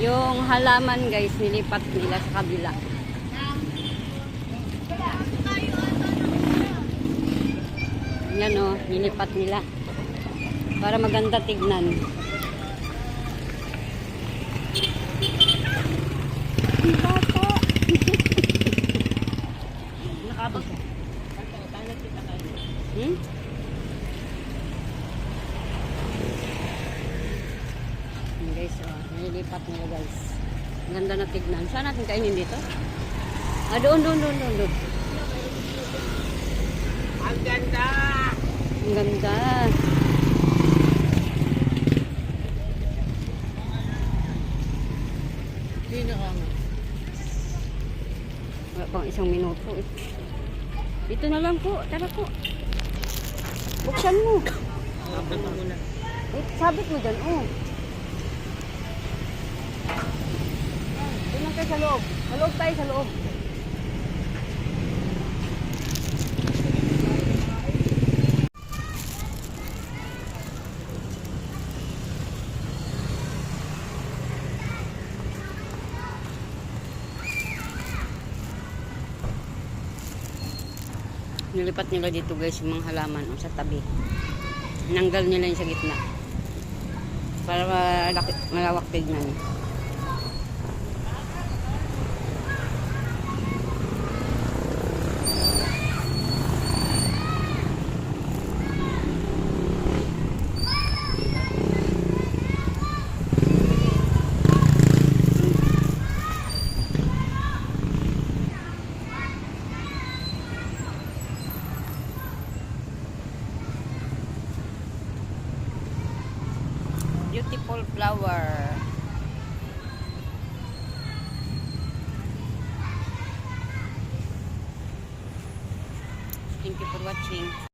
Yung halaman guys, nilipat nila sa kabila. Yan o, nilipat nila. Para maganda tignan. Nakabag. Hmm? Yan guys, oh, nililipat nila guys. Ang Ganda na tignan. Saan natin kainin dito? Ah, doon, doon, doon, doon, doon. Ang ganda! Ang ganda. Sino ka? Wala pang isang minuto eh. Dito na lang po. Tara po. Buksan mo. Kapit mo muna. Eh, sabit mo dyan, oh. Doon lang tayo sa loob. Sa loob tayo, sa loob. Nilipat nila dito guys yung mga halaman oh, sa tabi. Nanggal nila yung sa gitna. Para malaki, malawak tignan. Beautiful flower. Thank you for watching.